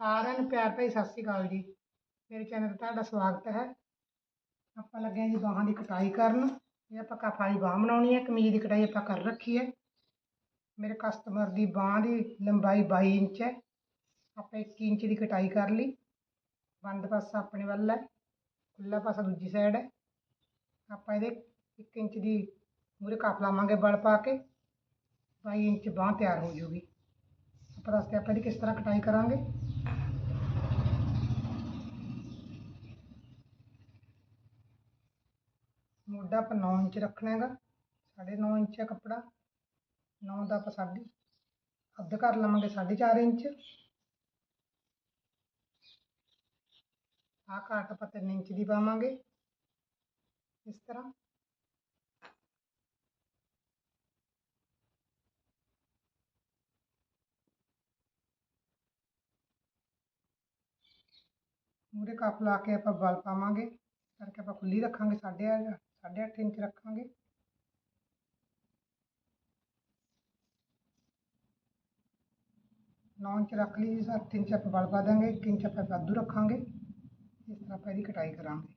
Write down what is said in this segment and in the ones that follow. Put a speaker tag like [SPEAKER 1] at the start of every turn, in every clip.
[SPEAKER 1] ਸਾਰਿਆਂ ਨੂੰ ਪਿਆਰ ਭਰੀ ਸਤਿ ਸ਼੍ਰੀ ਅਕਾਲ ਜੀ। ਮੇਰੇ ਚੈਨਲ 'ਤੇ ਤੁਹਾਡਾ ਸਵਾਗਤ ਹੈ। ਆਪਾਂ ਲੱਗੇ ਹਾਂ ਜੀ ਬਾਹਾਂ ਦੀ ਕਟਾਈ ਕਰਨ। ਇਹ ਆਪਾਂ ਕਫ ਵਾਲੀ ਬਾਂਹ ਬਣਾਉਣੀ ਹੈ। ਕਮੀਜ਼ ਦੀ ਕਟਾਈ ਆਪਾਂ ਕਰ ਰੱਖੀ ਹੈ। ਮੇਰੇ ਕਸਟਮਰ ਦੀ ਬਾਂਹ ਦੀ ਲੰਬਾਈ 22 ਇੰਚ ਹੈ। ਆਪਾਂ 1 ਇੰਚ ਦੀ ਕਟਾਈ ਕਰ ਲਈ। ਬੰਦ ਪਾਸਾ ਆਪਣੇ ਵੱਲ ਹੈ। ਖੁੱਲਾ ਪਾਸਾ ਦੂਜੀ ਸਾਈਡ ਹੈ। ਆਪਾਂ ਇਹਦੇ 1 ਇੰਚ ਦੀ ਮੂਰੇ ਕਫ ਲਾਵਾਂਗੇ ਬਲ ਪਾ ਕੇ। 22 ਇੰਚ ਬਾਂਹ ਤਿਆਰ ਹੋ ਜਾਊਗੀ ਆਪਾਂ ਦੱਸਦੇ ਆਪਾਂ ਇਹਦੀ ਕਿਸ ਤਰ੍ਹਾਂ ਕਟਾਈ ਕਰਾਂਗੇ ਮੋਢਾ ਆਪਾਂ 9 ਇੰਚ ਰੱਖਣਾ ਹੈਗਾ ਸਾਢੇ 9 ਇੰਚ ਹੈ ਕੱਪੜਾ 9 ਦਾ ਆਪਾਂ ਸਾਢੇ ਅੱਧ ਕਰ ਲਵਾਂਗੇ ਸਾਢੇ 4 ਇੰਚ ਆਹ ਕਾਟ ਆਪਾਂ 3 ਇੰਚ ਦੀ ਪਾਵਾਂਗੇ ਇਸ ਤਰ੍ਹਾਂ ਮੂਰੇ ਕੱਪ ਲਾ ਕੇ ਆਪਾਂ ਬਲ ਪਾਵਾਂਗੇ ਕਰਕੇ ਆਪਾਂ ਖੁੱਲੀ ਰੱਖਾਂਗੇ ਸਾਢੇ ਸਾਢੇ ਅੱਠ ਇੰਚ ਰੱਖਾਂਗੇ ਨੌ ਇੰਚ ਰੱਖ ਲਈ ਜੀ ਸੱਤ ਇੰਚ ਆਪਾਂ ਬਲ ਪਾ ਦਾਂਗੇ ਇੱਕ ਇੰਚ ਆਪਾਂ ਵਾਧੂ ਰੱਖਾਂਗੇ ਇਸ ਤਰ੍ਹਾਂ ਆਪਾਂ ਇਹਦੀ ਕਟਾਈ ਕਰਾਂਗੇ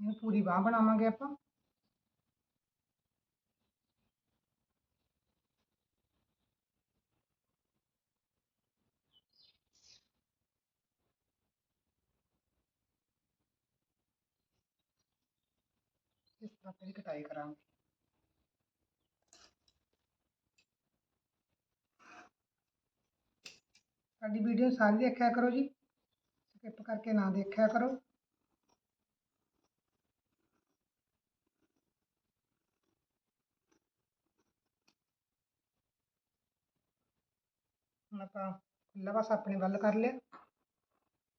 [SPEAKER 1] ਇਹਨੂੰ ਪੂਰੀ ਬਾਹ ਬਣਾਵਾਂਗੇ ਆਪਾਂ ਇਸ ਤਰ੍ਹਾਂ ਫਿਰ ਕਟਾਈ ਕਰਾਂਗੇ ਸਾਡੀ ਵੀਡੀਓ ਸਾਰੀ ਦੇਖਿਆ ਕਰੋ ਜੀ ਸਕਿਪ ਕਰਕੇ ਨਾ ਦੇਖਿਆ ਕਰੋ ਹੁਣ ਆਪਾਂ ਖੁੱਲਾ ਬਸ ਆਪਣੇ ਵੱਲ ਕਰ ਲਿਆ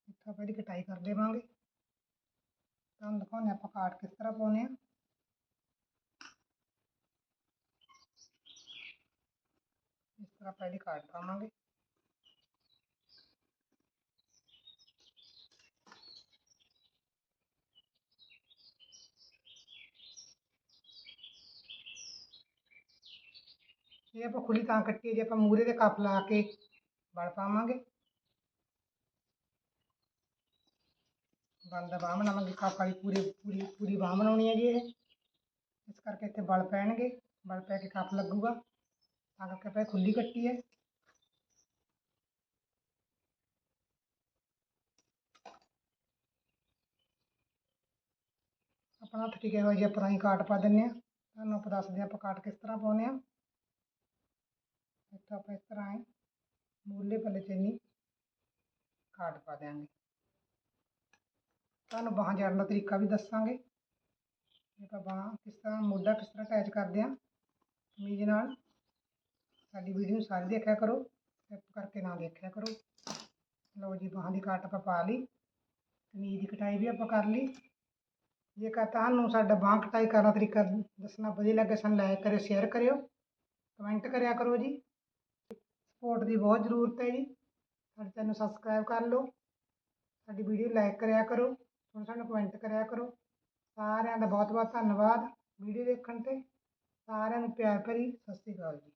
[SPEAKER 1] ਇੱਥੋਂ ਆਪਾਂ ਇਹਦੀ ਕਟਾਈ ਕਰ ਦੇਵਾਂਗੇ ਤੁਹਾਨੂੰ ਦਿਖਾਉਂਦੇ ਆਪਾਂ ਕਾਟ ਕਿਸ ਤਰ੍ਹਾਂ ਪਾਉਨੇ ਆ ਇਸ ਤਰ੍ਹਾਂ ਪਹਿਲੀ ਕਾਟ ਪਾਵਾਂਗੇ ਇਹ ਆਪਾਂ ਖੁੱਲੀ ਤਾਂ ਕੱਟੀ ਜੇ ਆਪਾਂ ਮੂਰੇ ਦੇ ਕੱਪ ਲਾ ਕੇ ਵਲ ਪਾਵਾਂਗੇ ਬੰਦ ਬਾਹ ਬਣਾਵਾਂਗੇ ਕੱਪ ਵਾਲੀ ਪੂਰੀ ਪੂਰੀ ਪੂਰੀ ਬਾਹ ਬਣਾਉਣੀ ਹੈ ਜੀ ਇਹ ਇਸ ਕਰਕੇ ਇੱਥੇ ਬਲ ਪੈਣਗੇ ਬਲ ਪੈ ਕੇ ਕੱਪ ਲੱਗੂਗਾ ਤਾਂ ਕਰਕੇ ਆਪਾਂ ਖੁੱਲੀ ਕੱਟੀ ਹੈ ਆਪਣਾ ਹੱਥ ਟਿਕਿਆ ਹੋਇਆ ਜੀ ਆਪਾਂ ਹੀ ਕਾਟ ਪਾ ਦਿੰਨੇ ਆ ਤੁਹਾਨੂੰ ਆਪਾਂ ਦੱਸਦੇ ਆਪਾਂ ਕਾਟ ਕਿਸ ਤਰ੍ਹਾਂ ਪਾਉਨੇ ਆ ਇੱਥੇ ਆਪਾਂ ਇਸ ਤਰ੍ਹਾਂ ਹੈ ਮੂਲੇ ਪੱਲੇ ਤੇ ਨਹੀਂ ਕਾਟ ਪਾ ਦਿਆਂਗੇ ਤੁਹਾਨੂੰ ਬਾਹਾਂ ਜੜਨ ਦਾ ਤਰੀਕਾ ਵੀ ਦੱਸਾਂਗੇ ਆਪਾਂ ਬਾਹਾਂ ਕਿਸ ਤਰ੍ਹਾਂ ਮੋਢਾ ਕਿਸ ਤਰ੍ਹਾਂ ਅਟੈਚ ਕਰਦੇ ਆ ਕਮੀਜ਼ ਨਾਲ ਸਾਡੀ ਵੀਡੀਓ ਨੂੰ ਸਾਰੀ ਦੇਖਿਆ ਕਰੋ ਸਕਿਪ ਕਰਕੇ ਨਾ ਦੇਖਿਆ ਕਰੋ। ਲਓ ਜੀ, ਬਾਹਾਂ ਦੀ ਕਾਟ ਆਪਾਂ ਪਾ ਲਈ, ਕਮੀਜ਼ ਦੀ ਕਟਾਈ ਵੀ ਆਪਾਂ ਕਰ ਲਈ। ਜੇਕਰ ਤੁਹਾਨੂੰ ਸਾਡਾ ਬਾਹਾਂ ਕਟਾਈ ਕਰਨ ਦਾ ਤਰੀਕਾ ਦੱਸਣਾ ਵਧੀਆ ਲੱਗੇ, ਸਾਨੂੰ ਲਾਈਕ ਕਰਿਓ ਸ਼ੇਅਰ ਕਰਿਓ ਕਮੈਂਟ ਕਰਿਆ ਕਰੋ ਜੀ। ਸਪੋਰਟ ਦੀ ਬਹੁਤ ਜ਼ਰੂਰਤ ਹੈ ਜੀ। ਸਾਡੇ ਚੈਨਲ ਸਬਸਕ੍ਰਾਈਬ ਕਰ ਲਓ। ਸਾਡੀ ਵੀਡੀਓ ਲਾਈਕ ਕਰਿਆ ਕਰੋ, ਹੁਣ ਸਾਨੂੰ ਕਮੈਂਟ ਕਰਿਆ ਕਰੋ। ਸਾਰਿਆਂ ਦਾ ਬਹੁਤ ਬਹੁਤ ਧੰਨਵਾਦ ਵੀਡੀਓ ਦੇਖਣ ਤੇ। ਸਾਰਿਆਂ ਨੂੰ ਪਿਆਰ ਭਰੀ ਸਤਿ ਸ਼੍ਰੀ ਅਕਾਲ ਜੀ।